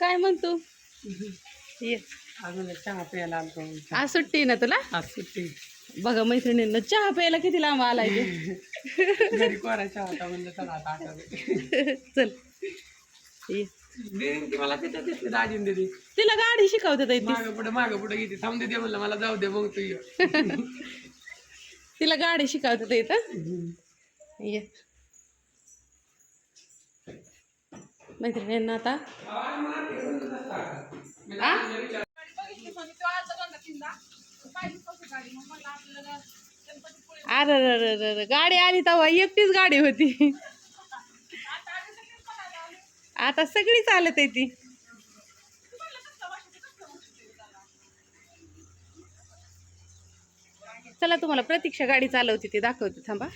काय म्हणतो? अजून चहा प्यायला आलतो. आज सुट्टी ना तुला? आज सुट्टी बघा मैत्रिणींना चहा प्यायला किती लांब आलाय ते. घरी कोरा चहा होता म्हणलं चला आता आठवलं चल. ये. ती मला दाजीन तिला गाडी शिकवतात आहे ती. मागं पुढे मागं पुढे गेली थांब दे म्हणलं मला जाऊ दे मग तू ये. तिला गाडी शिकवतात इथं. ये. मैत्रिणींना आता. आ? अरे. गाडी आली तेव्हा एकटीच गाडी होती. आता सगळी चालत आहे ती. चला तुम्हाला प्रतीक्षा गाडी चालवते ते दाखवते थांबा.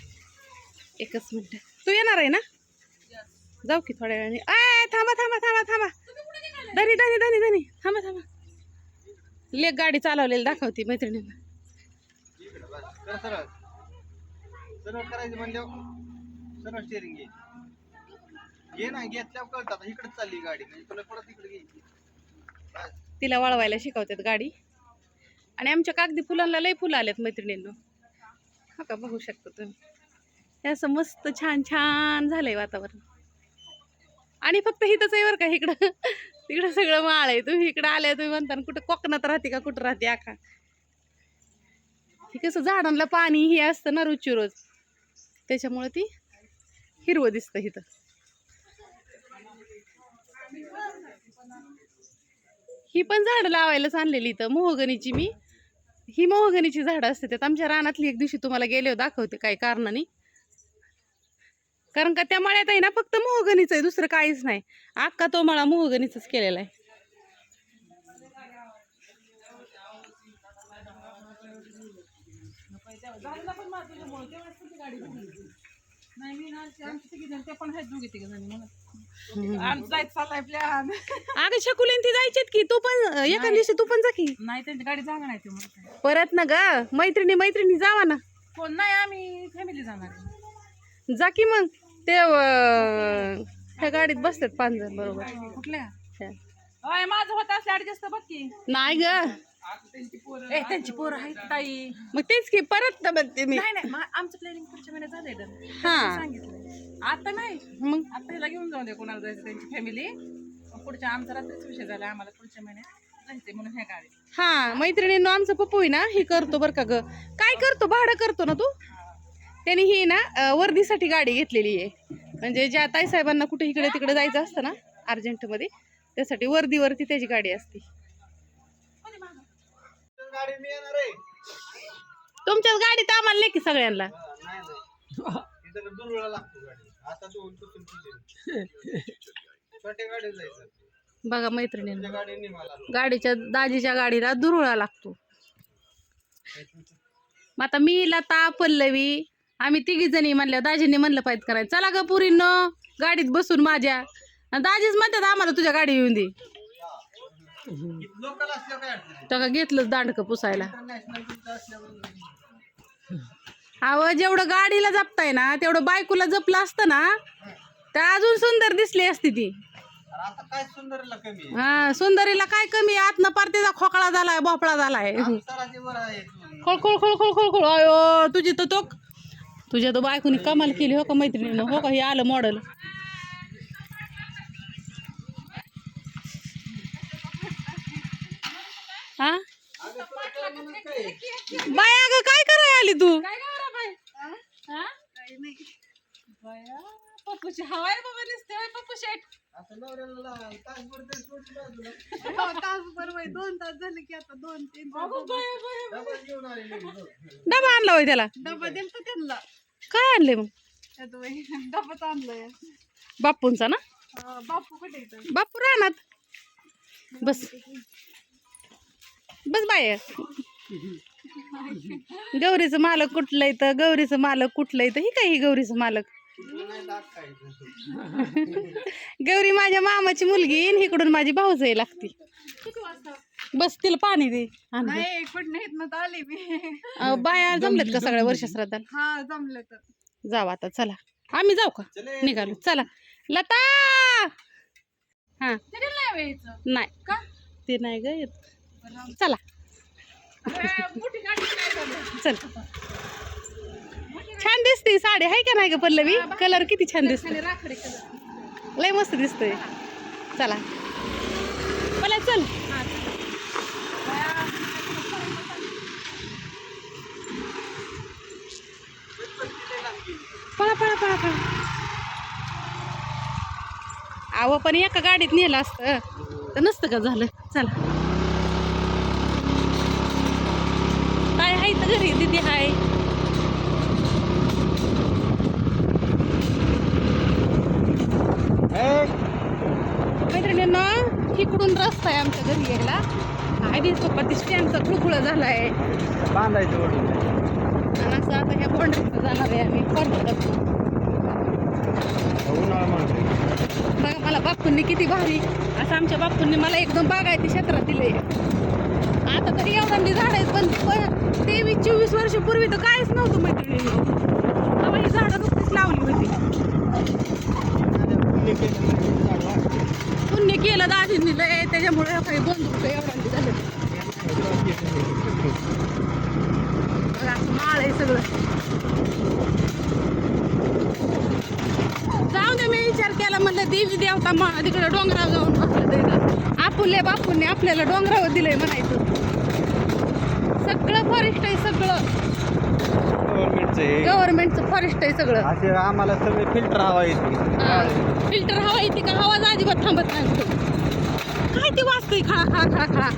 एकच मिनिट. तू येणार आहे ना? जाऊ की थोड्या वेळाने. आय थांबा थांबा थांबा थांबा. धनी धनी धनी धनी. थांबा थांबा. लेख गाडी चालवलेली दाखवते मैत्रिणींना करायचं म्हणल्यावर स्टेरिंग घे ना घेतल्यावर आता चालली गाडी. म्हणजे तुला परत इकडे घ्यायची. तिला वळवायला शिकवतात गाडी. आणि आमच्या कागदी फुलांना लय फुलं आलेत मैत्रिणींनो. हा का बघू शकता तुम्ही. हे असं मस्त छान छान झालंय वातावरण. आणि फक्त हिथंच आहे बरं का इकडं. तिकडं सगळं माळ आहे. तुम्ही इकडं आल्या तुम्ही म्हणता कुठं कोकणात राहते का कुठं राहते आखा हे कसं झाडांना पाणी हे असतं ना रोजची रोज. त्याच्यामुळे ती हिरवं दिसतं इथं. ही पण झाडं लावायलाच आणलेली इथं मोहगणीची मी. ही मोहगणीची झाडं असते त्यात. आमच्या रानातली एक दिवशी तुम्हाला गेले दाखवते काही कारणाने. कारण का त्या मळ्यात आहे ना फक्त मोहगणीचं आहे दुसरं काहीच नाही. अख्खा तो मळा मोहगणीचाच केलेला आहे. अगं शकुलीन ती जायचीत की. तू पण एका दिवशी तू पण जा की. नाही त्यांची गाडी जाणार नाही ते म्हणतात परत ना ग. मैत्रिणी मैत्रिणी जावा ना. कोण? नाही आम्ही फॅमिली जाणार आहे. जा की मग. ते अं, त्या गाडीत बसतात पाच जण बरोबर. कुठल्या. अय माझं होत असलं ऍडजस्ट बघ की. नाही ग. ए त्यांची पोरं आहेत ताई. मग तेच की परत ना म्हणते मी. नाही नाही मा- आमचं प्लॅनिंग पुढच्या महिन्यात झालंय तर. हा. सांगितलं आता नाही. मग? आता हिला घेऊन जाऊ दे कोणाला जायचं त्यांची फॅमिली पुढच्या आमचा रात्रीच विषय झाला आम्हाला पुढच्या महिन्यात जायचंय म्हणून ह्या गाडी हा मैत्रिणींनो आमचं पप्पू आहे ना ही करतो बरं का ग. काय करतो? भाडं करतो ना तू? त्याने ही ना अं, वर्दीसाठी गाडी घेतलेली आहे. म्हणजे ज्या ताईसाहेबांना कुठे इकडे तिकडे जायचं असतं ना अर्जंटमध्ये त्यासाठी वर्दीवरती त्याची गाडी असते. गाडी मी येणार आहे. तुमच्याच गाडीत आम्हाला लेखी सगळ्यांना? नाही नाही. इथं दुलुळा लागतो गाडी. आता दोन पासून छोट्या गाडीत जायचं. बघा मैत्रिणींना. त्या गाडीने मला गाडीच्या दाजीच्या गाडीला दुरुळा लागतो. मग आता मी लता पल्लवी आम्ही तिघी जणी म्हणल्या दाजींनी म्हणलं पाहिजे करायचं चला ग पुरींनो गाडीत बसून माझ्या. आणि दाजीच म्हणतात आम्हाला तुझ्या गाडी येऊन दे. लोकल असल्यावर काय अडचण नाही. तर घेतलंच दांडकं पुसायला. इंटरनॅशनल तुमचं असल्यावर अहो जेवढं गाडीला जपताय ना तेवढं बायकोला जपलं असतं ना तर अजून सुंदर दिसली असती ती. अरे आता काय सुंदरला कमी आहे? हा सुंदरीला काय कमी आतनं पारतीचा खोकळा झालाय भोपळा झालाय. सराचे बरं आहे तू. खोळ खोळ खोळ खोळ खोळ खोळ अयो तुझी तर तो तुझ्या तर बायकोनी कमाल केली हो का मैत्रिणीनं? हो का हे आलं मॉडेल हा? बाय अगं काय कराय आली तू? पप्पूची हवाय बाबा दिसते पप्पू शेट बाजूला दोन तास झाले की आता दोन तीन डबा. हो. आणला होय त्याला? डबा दिलता त्यांना. काय आणले मग? डबाच आणलाय. बापूंचा ना? बापू कुठे बापू रानात. बस. बस बाय. गौरीचं मालक कुठलं इथं? गौरीचं मालक कुठलं इथं? ही काय ही गौरीचं मालक? गौरी माझ्या मामाची मुलगी आणि इकडून माझी भाऊजाई लागती. बस तिला पाणी दे. आणि दे. नाही कुठं नाहीत ना आली मी. अं, बाया जमल्यात का सगळ्या वर्ष श्राद्धाला? हा जमलं तर जाऊ आता चला. आम्ही जाऊ का? चले. निघालो. चला. लता! हा. नाही व्हायचं नाही. का? ते नाही ग येत. चला. चल. छान दिसते साडी आहे का नाही ग पल्लवी? कलर किती छान दिसतो लय मस्त दिसतोय. चला. मला चल. पळा पळा पळा पळा. आव पण एका गाडीत नेलं असतं. तर नसतं का झालं? चला. काय आहे तर घरी दिदी हाय मैत्रिणींना इकडून रस्ता आहे आमच्या घरी यायला. काय दिसतो पण स्टँडचा खुळखुळा झालाय. बांधायचं ओढून आणि असं आता ह्या बाउंड्रीत जाणार आहे आम्ही म्हणतो बघा मला बापूंनी किती भारी असं आमच्या बापूंनी मला एकदम बागायती क्षेत्रात दिले आता तरी एवढ्यांनी झाड आहेत पण पण तेवीस चोवीस वर्षापूर्वी तर काहीच नव्हतं मैत्रिणींनो आम्ही ही झाडं नुकतीच लावली होती. पुण्य केलं दाजींनी लय त्याच्यामुळे काही बंद एवढ्यांनी झालं. असं माळ आहे सगळं. जाऊ दे मी विचार केला म्हणलं देवी देवता मा तिकडे डोंगराव जाऊन बसलं ते आपुले बापूंनी आपल्याला डोंगरावर दिलंय म्हणायचं. सगळं फॉरेस्ट आहे सगळं. गव्हर्नमेंटचे गव्हर्नमेंटचं फॉरेस्ट आहे सगळं. असे आम्हाला सगळे फिल्टर हवा येते. फिल्टर हवा येते का? आवाज अजिबात थांबत नाही. काय ते वाचतंय खळा खळा खळा खळा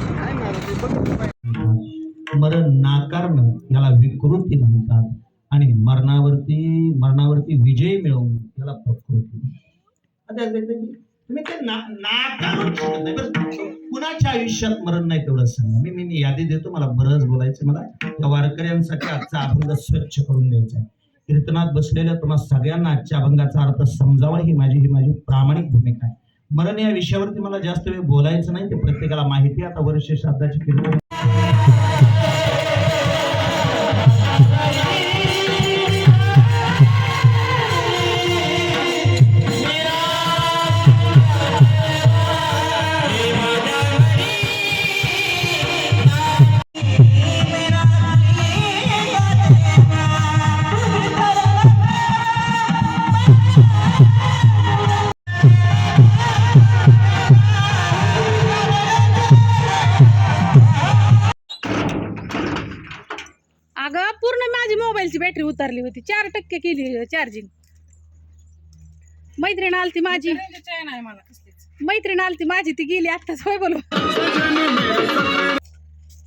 मरण नाकारणं याला विकृती म्हणतात. आणि मरणावरती मरणावरती विजय मिळवून याला प्रकृती तुम्ही ते नाकारून नाही बरं कुणाच्या आयुष्यात मरण नाही तेवढं सांगा मी मी यादी देतो मला बरंच बोलायचं मला. त्या वारकऱ्यांसाठी आजचा अभंग स्वच्छ करून द्यायचा आहे. कीर्तनात बसलेल्या तुम्हा सगळ्यांना आजच्या अभंगाचा अर्थ समजावा ही माझी ही माझी प्रामाणिक भूमिका आहे. मरण या विषयावरती मला जास्त वेळ बोलायचं नाही ते प्रत्येकाला माहिती आहे. आता वर्ष श्राद्धाची कीर्तन उतरली होती. चार टक्के केली चार्जिंग मैत्रीण आलती माझी. मैत्रीण आलती माझी ती गेली आत्ताच. होय बोलू.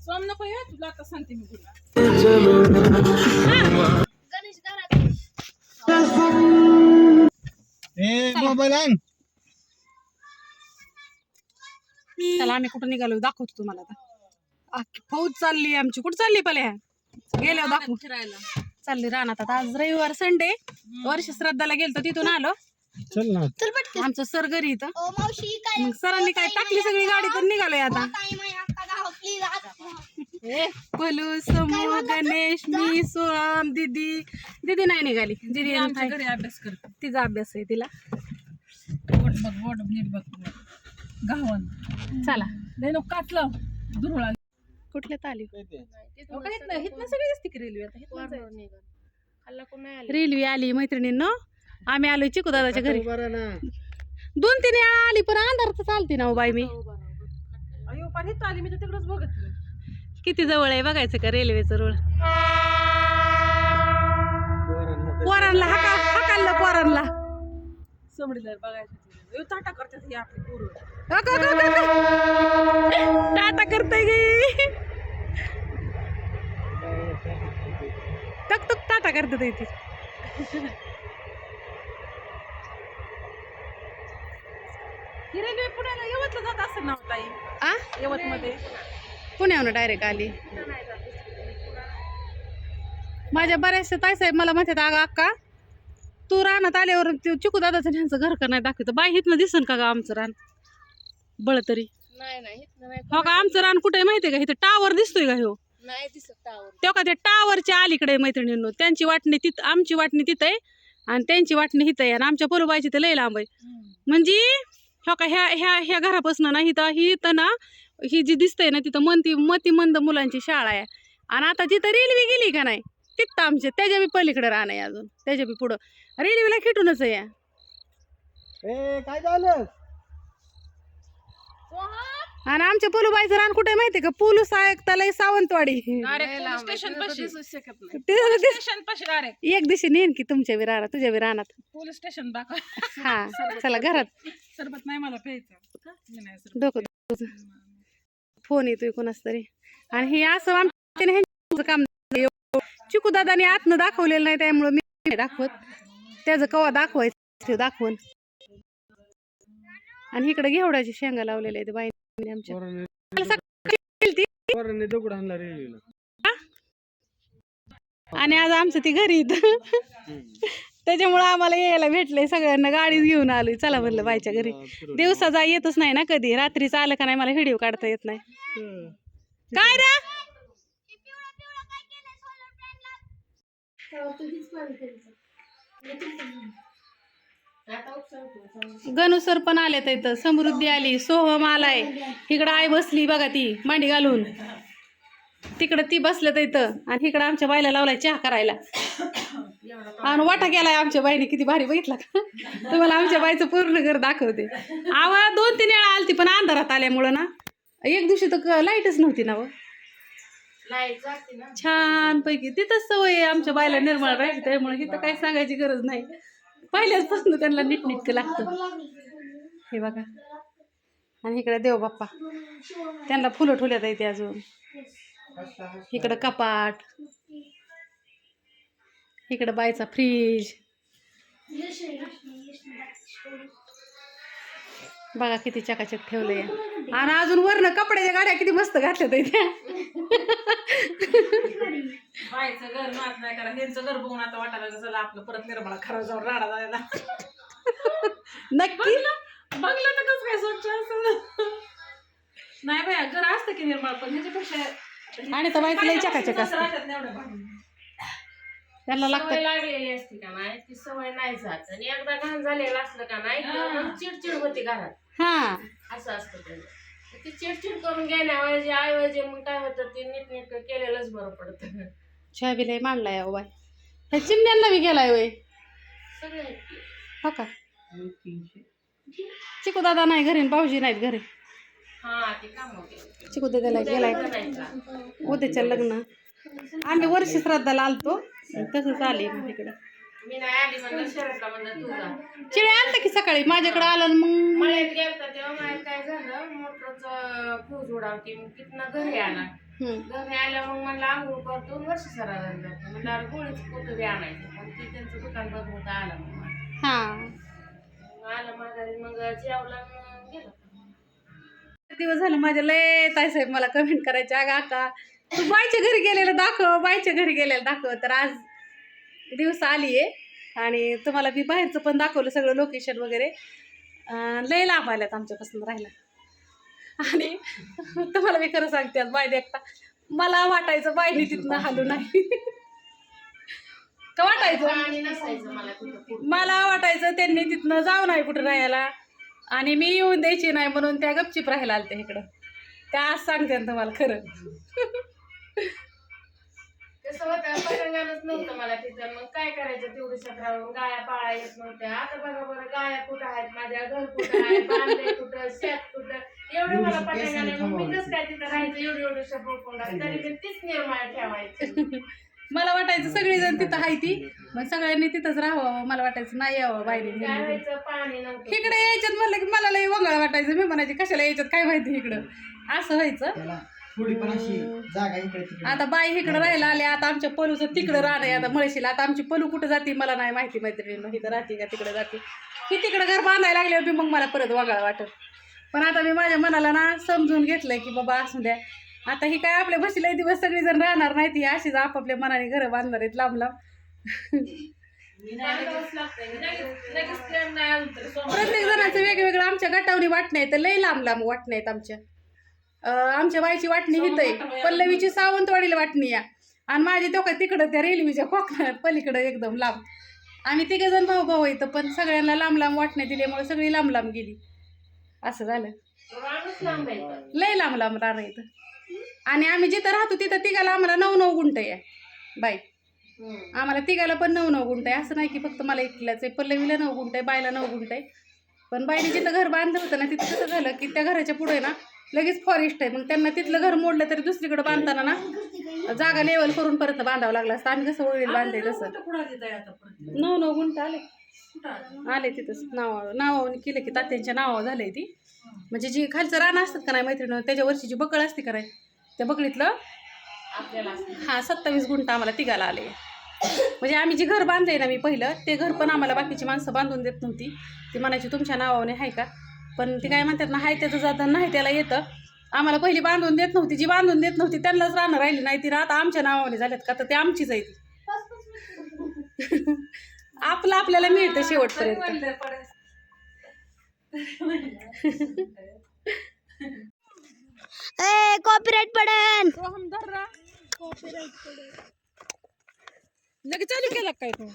सोम नको ये तुला आता सांगते मी तुला. ए मोबाईल आण. चला आम्ही कुठं निघालो? दाखवतो तुम्हाला आता. फौज चालली आमची. कुठं चालली पल्या? गेल्यावर दाखवू. फिरायला. चालली रानात. आता आज रविवार संडे वर्ष श्रद्धाला गेलतो तिथून आलो. चल ना. आमचं सर घरी इथं. ओ मावशी काय मग सरांनी काय टाकली सगळी गाडी तर निघालोय आता. काय माय आता गाव प्लीज आता पलू समू गणेश मी सोहम दीदी. दीदी नाही निघाली. दीदी आमच्या नाही. घरी अभ्यास करते. तिचा अभ्यास आहे तिला. बोट बघ बोट नीट बघ. बोट. गावन. चला. काटलं दुरळा. कुठल्या ताली काहीच नाही हिथनं सगळी असते की रेल्वे आता आली? मैत्रिणींनो. आम्ही आलोय चिकू दादाच्या घरी. दोन तीन वेळा आली पण अंधारात चालते ना हो बाई मी. अयो पण हिथं आली मी तर तिकडंच बघत. किती जवळ आहे बघायचं का रेल्वेचं रुळ पोरांना हाका हाकाललं पोरांना समडीला बघायचं टाटा करतात ही आपली पोरं. अगं, अगं, अगं, अगं. टाटा करताय गे. टक टक टाटा करतात इथे. ही रेल्वे पुण्याला यवतला जात असेल ना हो ताई? आ? यवत मध्ये पुण्याहून डायरेक्ट आली. माझ्या बऱ्याचशा ताईसाहेब मला म्हणतात अगं अक्का तू रानात आल्यावर ते चिकू दादाचं ह्यांचं घर का नाही दाखवतं? बाई इथनं दिसन का ग आमचं रान? बळ तरी. नाही नाही इथनं नाही हो का? आमचं रान कुठे माहितीये का? इथं टावर दिसतोय का ह्यो? नाही दिसत टावर तेव्हा का त्या टावरच्या अलीकडे आहे मैत्रिणींनो. त्यांची वाटणी तिथं आमची वाटणी तिथं आहे आणि त्यांची वाटणी इथं आहे. आणि आमच्या पोलोबाईची तर लय लांब आहे. म्हणजे हो का ह्या ह्या ह्या घरापासून ना इथं ही इथं ना ही जी दिसतंय ना तिथं मंती मतिमंद मुलांची शाळा आहे. आणि आता जिथं रेल्वे गेली का नाही तिथं आमचे त्याच्या बी पलीकडे राहणं आहे अजून. त्याच्या बी पुढं. रेल्वेला खिटूनच आहे या. ए काय झालं? आणि आमच्या पोलोबाईचं रान कुठे माहितीये का? पोलूस आयुक्तालय सावंतवाडी. स्टेशन पाशी. शकत नाही ते- ते- स्टेशन पाशी डायरेक्ट एक दिवशी नेईन की तुमच्या बी रानात तुझ्या बी रानात. पोलीस स्टेशन दाखव. हा चला घरात. सरबत नाही मला प्यायचं. मी नाही सरबत डोकं. फोन येतोय कोणाच तरी. आणि हे असं आमच्या काम चिकू दादाने आतनं दाखवलेलं नाही त्यामुळे मी दाखवत. त्याचं कवा दाखवायचं ते दाखवून. आणि इकडे घेवडाची शेंगा लावलेल्या आहेत बाईने आमच्या मला सकाळी केलती. दगड आणला रेल्वेला आणि आज आमचं ती घरी त्याच्यामुळं आम्हाला यायला भेटलंय सगळ्यांना गाडीच घेऊन आलोय. चला म्हणलं बाईच्या घरी. दिवसा जा येतच नाही ना कधी. रात्रीचं आलं का नाही मला व्हिडिओ काढता येत नाही. काय रे? गणू सर पण आले इथं. समृद्धी आली सोहम आलाय. इकडं आई बसली बघा ती मांडी घालून. तिकडं ती बसल्यात इथं आणि इकडं आमच्या बाईला लावलाय चहा करायला. आणि वाटा केलाय आमच्या बाईने किती भारी बघितला का? तुम्हाला आमच्या बाईचं पूर्ण घर दाखवते. आवा दोन तीन वेळा आलती पण अंधारात आल्यामुळं ना. एक दिवशी तर लाईटच नव्हती ना छान पैकी तिथंच सवय आमच्या बाईला निर्मळ राहायची त्यामुळे इथं काही सांगायची गरज नाही. पहिल्याचपासून त्यांना नीटनीटकं लागतं. हे बघा. आणि इकडे देव बाप्पा. त्यांना फुलं ठुल्यात येते अजून. इकडं कपाट. इकडं बायचा फ्रीज बघा किती चकाचक ठेवलंय. आणि अजून वरनं कपड्याच्या गाड्या किती मस्त घातल्यात त्या. बायचं घर मात नाही करा त्यांचं घर बघून आता वाटायला जसं आपलं परत निर्मळा खराब जाऊन राडा जायला नक्की. बघलं तर कसं काय स्वच्छ असं नाही बाया घर असतं की निर्मळ पण ह्याच्यापेक्षा आणि तर बायचं लय चकाचक असं असतं. राहतात ना एवढ्या भांडून. त्यांना सवय लागतं लागलेली असते का नाही? ती सवय नाही जात. आणि एकदा घाण झालेलं असलं का नाही तर मग चिडचिड होती घरात. हा. असं असतं त्याचं ती चिडचिड करून घेण्याऐवजी ऐवजी मग काय होतं ते केलेलंच बरं पडतं. लय मांडलाय अहो बाय ह्या चिमण्यांना बी गेलाय वय सगळे. हो का? चिकू दादा नाही घरी आणि भाऊजी नाहीत घरी. हा ते काम होते चिकू दादाला गेलाय उद्याच्या लग्न. आम्ही वर्षी श्राद्धाला आलतो. तसंच आली मग तिकडं. मी नाही आली म्हणलं शरदला म्हणलं तू जा. चिळे आणलं की सकाळी? माझ्याकडे आलं आणि मग मळ्यात गेलता तेव्हा मळ्यात काय झालं मोटरचं फ्यूज उडावती मग तिथनं घरी आला. हम्म. घरी आल्या मग म्हणलं आंघोळ करतो वर्ष जातो म्हणलं अरे गोळीच पोतं बी आणायचं. मग ते त्यांचं दुकान बंद होतं आला मग हा. मग आलं माघारी मग जेवला मग गेलं दिवस झालं? माझ्या लय ताईसाहेब मला कमेंट करायचे अगं आका तू बायच्या घरी गेलेलं दाखव बायच्या घरी गेलेलं दाखव. तर आज दिवस आली आहे. आणि तुम्हाला मी बाहेरचं पण दाखवलं सगळं लोकेशन वगैरे. लय लांब आल्यात आमच्यापासून राहिला आणि तुम्हाला मी खरं सांगते आज बाय देखता मला वाटायचं बायने तिथनं हालू नाही. का वाटायचं? मला वाटायचं त्यांनी तिथनं जाऊ नाही कुठं राहायला. आणि मी येऊन द्यायची नाही म्हणून त्या गपचीप राहायला आलते इकडं. त्या आज सांगते ना तुम्हाला खरं. कसं होतं पतंगानच नव्हतं मला तिथं. मग काय करायचं तेवढी राहून गाया पाळा येत नव्हत्या. आता बघा बरं गाया कुठं आहेत माझ्या घर कुठं आहे कुठं शेत कुठं? एवढं मला पतंगाने मग मी कसं काय तिथं राहायचं? एवढी एवढी शपळ तरी मी तीच निर्माण ठेवायची. मला वाटायचं सगळेजण तिथं आहे ती. मग सगळ्यांनी तिथंच राहावं. मला वाटायचं नाही यावं बाहेर काय व्हायचं? पाणी नव्हतं. इकडे यायच्यात म्हणलं की मला लय वंगळ वाटायचं. मी म्हणायचे कशाला यायच्यात? काय माहिती इकडं? असं व्हायचं. थोडी पण अशी जागा इकडे तिकडे. आता बाई इकडं राहायला आले आता आमच्या पलूचं तिकडं राहणं आता मळशीला आता आमची पलू कुठं जाते मला नाही माहिती मैत्रिणी इथं राहते का तिकडं जाते. की तिकडं घर बांधायला लागले होते मग मला परत वगळा वाटत. पण आता मी माझ्या मनाला ना समजून घेतलंय की बाबा असू द्या. आता ही काय आपल्या बशीला दिवस सगळी जण राहणार नाही ती अशीच आपापल्या मनाने घरं बांधणार आहेत लांब लांब. प्रत्येक जणांचं वेगवेगळं आमच्या गटावणी वाटणे आहेत लई लांब लांब वाटणे आहेत आमच्या. आमच्या बाईची वाटणी हित आहे. पल्लवीची सावंतवाडीला वाटणी या आणि माझी तो काय तिकडं त्या रेल्वेच्या कोकणात पलीकडं एकदम लांब. आम्ही तिघे जण भाऊ भाऊ येतं पण सगळ्यांना लांब लांब वाटणे दिल्यामुळे सगळी लांब लांब गेली. असं झालं. लय लांब लांब राहणं इथं. आणि आम्ही जिथं राहतो तिथं तिघाला आम्हाला नऊ नऊ गुंट आहे. बाई. आम्हाला तिघाला पण नऊ नऊ गुंट आहे. असं नाही की फक्त मला एकटीलाच आहे. पल्लवीला नऊ गुंट आहे बायला नऊ गुंट आहे. पण बाईने जिथं घर बांधलं होतं ना तिथं कसं झालं की त्या घराच्या पुढे ना लगेच फॉरेस्ट आहे. मग त्यांना तिथलं घर मोडलं तरी दुसरीकडे बांधताना ना जागा लेवल करून परत बांधावं लागलं असतं. आम्ही कसं वळील बांधते तसं. नऊ नऊ गुंट आले. आले? तिथंच. नाव नावाने केलं की तात्यांच्या नावावर झालंय ती. म्हणजे जी खालचं रान असतात का नाही मैत्रिणी त्याच्या वर्षी जी बकळ असते का नाही त्या बकळीतलं. हा सत्तावीस गुंठ आम्हाला तिघाला आले. म्हणजे आम्ही जे घर बांधलंय ना मी पहिलं ते घर पण आम्हाला बाकीची माणसं बांधून देत नव्हती. ती म्हणायची तुमच्या नावाने आहे का? पण ती काय म्हणतात ना हाय त्याचं जातं नाही त्याला येतं. आम्हाला पहिली बांधून देत नव्हती जी बांधून देत नव्हती त्यांनाच राहणं राहिली नाही. ती आता आमच्या नावाने झाल्यात का तर ते आमचीच आहे ती. आपलं आपल्याला मिळतं शेवटपर्यंत. ए कॉपीराइट पडन लगेच चालू केला काय तू?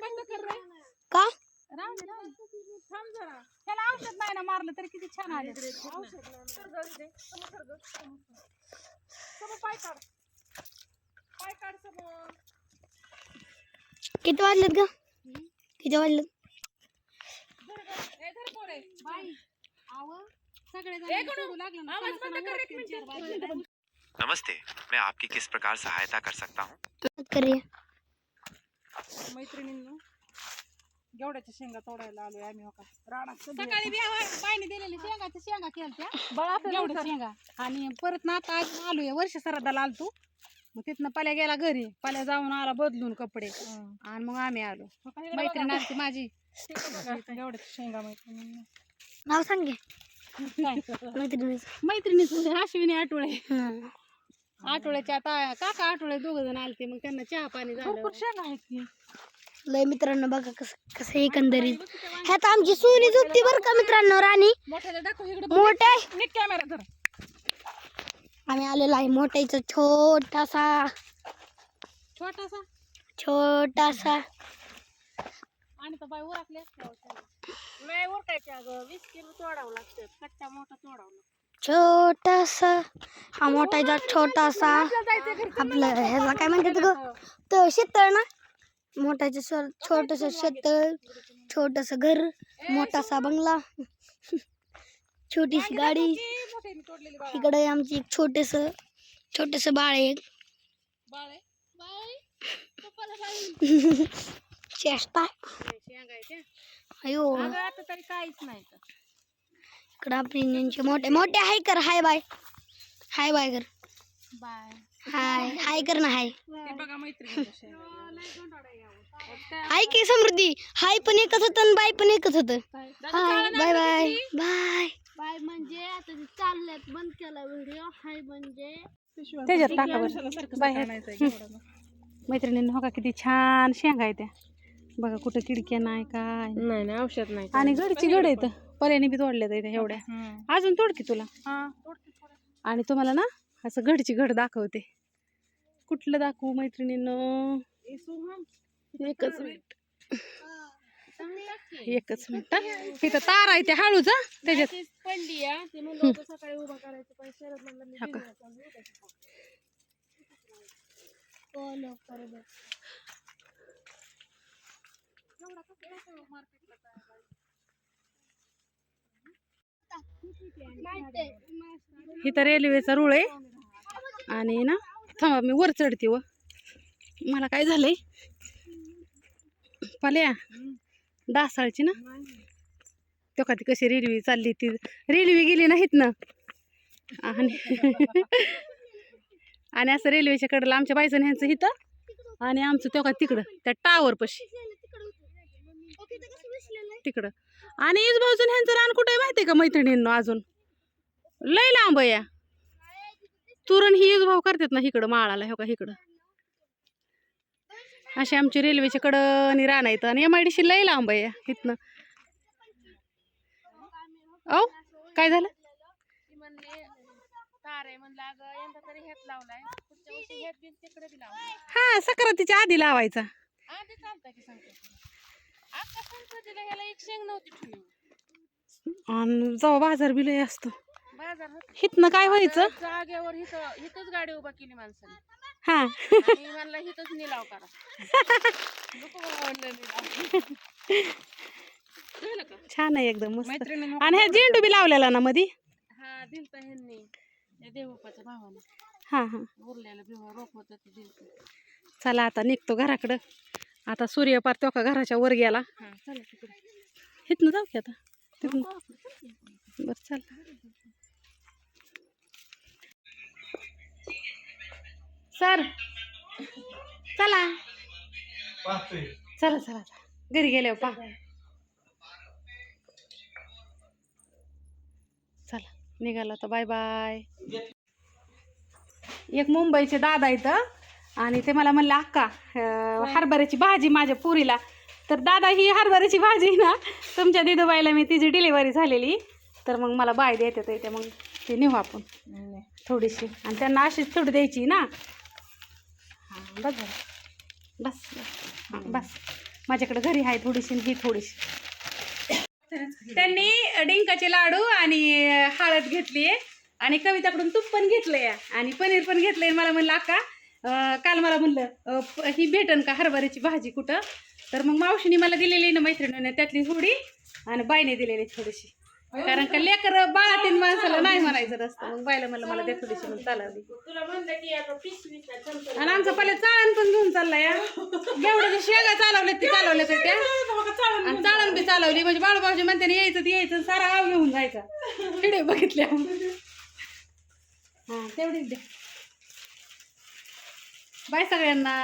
बंद कर का? नमस्ते. मैं आपकी किस प्रकार सहायता कर सकता हूँ? करूया मैत्रिणींनो गेवड्याच्या शेंगा तोडायला आलोय आम्ही हो का? रानात सकाळी बी बाईने दिलेली शेंगाच्या शेंगा एवढ्या शेंगा. आणि परत ना आता आज आलोय वर्ष सरादाला आलतो. मग तिथनं पल्या गेला घरी. पल्या जाऊन आला बदलून कपडे. आणि मग आम्ही आलो. मैत्रीण आलती माझी. गेवड्याच्या शेंगा मैत्रिणींनो. नाव सांग घे मैत्रिणीचं. मैत्रिणीच अश्विनी आठवळे हं. आठवड्याच्या आता काका आठवडे दोघ जण आलते मग त्यांना चहा पाणी झालं. भरपूर शेंगा आहेत की. लय मित्रांनो बघा कसं कसं एकंदरीत. ह्यात आमची सोनी झोपती बरं का मित्रांनो राणी? मोठ्याला दाखव इकडे मोठे नीट कॅमेरा धर. आम्ही आलेलो आहे मोठ्याचा छोटासा. छोटासा? छोटासा. आणि उरकले असते. नाही उरकायचे अगं. वीस किलो तोडावं लागतं. कच्चा मोठा तोडावं लागतं. छोटासा. हा मोठाचा छोटासा. आपलं ह्याला काय म्हणतात ग? तो शेतळ ना? मोठाचं स्वर छोटस शेतळ छोटस घर मोठासा बंगला. छोटीशी गाडी. इकडे आमची एक छोटेस छोटस बाळ एक. चेष्टा. अयो. आता तरी काहीच नाही इकडं आपली मोठे मोठे हाय कर हाय बाय. हाय बाय कर. बाय. हाय हाय कर ना हाय. बघा हाय की समृद्धी. हाय पण एकच होतं आणि बाय पण एकच होतं. Hi bye bye. Bye. Bye म्हणजे आता ते चालल्यात बंद केला व्हिडिओ हाय म्हणजे त्याच्यात टाका बरं. बाहेर. मैत्रिणींनो हो का किती छान शेंगा आहे त्या. बघा कुठं खिडक्या नाही काय नाही. नाही औषध नाही आणि घडची घड आहेत. पर्याने बी तोडल्या त्या एवढ्या. अजून तोड की तुला. हा तोडते थोडं. आणि तुम्हाला ना असं घडची घड दाखवते. कुठलं दाखवू मैत्रिणींनो? एकच मिनिट. एकच मिनिट. इथं तार आहे त्या हळूच त्याच्यात. पडली या ते म्हणलं होतं सकाळी उभा करायचं पण शरद म्हणलं मी हा का? video चालू होता सकाळी. follow करू दे. इथं रेल्वेचा रूळ आहे. आणि ना थांबा मी वर चढते व. मला काय झालंय? पाल्या डासाळची ना. तो का ती कशी रेल्वे चालली ती. रेल्वे गेली नाहीत ना आणि आणि असं रेल्वेच्या कडेला आमच्या बायचं ह्यांचं इथं. आणि आमचं तो का तिकडं त्या टावर पशी. तिकडं. आणि इजबाऊचं ह्यांचं रान कुठे माहिती का मैत्रिणींनो अजून? लय लांब या. तुरण ही यूज भाव करतात ना इकडं माळाला हो का इकडं असे आमची रेल्वेच्या कडं आणि राणा येतं आणि एम आय डी सी लई लांब आहे इथनं. औ काय झालं? हा सक्रातीच्या आधी लावायचा. आता संक्रांतीला ह्याला एक शेंग नव्हती ठेवली. आणि जेव्हा बाजार बी लय असतो. बाजार होता. हिथनं काय व्हायचं? जागेवर हिथं हिथंच गाडी उभा केली माणसाने. हा. म्हणला हिथंच निलाव करा. नको बाबा म्हणलं निलाव. झालं का? छान आहे एकदम मस्त. आणि ह्या झेंडू बी लावलेला ना मधी? हा दिलता ह्यांनी. देवबापाच्या भावाने. हा हा. उरलेलं बिवा रोप होतं ते दिलतं. चला आता निघतो घराकडं. आता सूर्य पार तो का घराच्या वर गेला. हा इथनं जाऊ की आता. तिथून. बरं चल. सर चला. चला चला चला. घरी गेले पा. चला निघाला तर बाय बाय. एक मुंबईचे दादा इथं आणि ते मला म्हणलं अक्का हरभऱ्याची भाजी माझ्या पुरीला. तर दादा ही हरभऱ्याची भाजी ना तुमच्या दिदूबाईला मी तिची डिलिव्हरी झालेली. तर मग मला बाय देते ते मग ते नेऊ आपण. थोडीशी. आणि त्यांना अशीच थोडी द्यायची ना. हां बस हां बस. माझ्याकडे घरी आहे थोडीशी ही थोडीशी. त्यांनी डिंकाचे लाडू आणि हळद घेतली आणि कविताकडून तूप पण घेतलंय. आणि पनीर पण घेतलंय. मला म्हणलं अक्का काल मला म्हणलं ही भेटन का हरभऱ्याची भाजी कुठं? तर मग मावशीने मला दिलेली ना मैत्रिणीने त्यातली थोडी आणि बाईने दिलेली थोडीशी. कारण का लेकर बाळातीन माणसाला नाही म्हणायचं नसतं मग बायला म्हणलं मला द्या थोडीशी म्हणून चालवली. आणि आमचा पहिले चाळण पण घेऊन चाललाय या. एवढं शेगा चालवले ते चालवले तर त्या. आणि चाळण बी चालवली. म्हणजे बाळूबाजी म्हणते यायचं ते यायचं सारा गाव घेऊन जायचा. व्हिडिओ बघितल्या. हा तेवढीच द्या. बाय सगळ्यांना.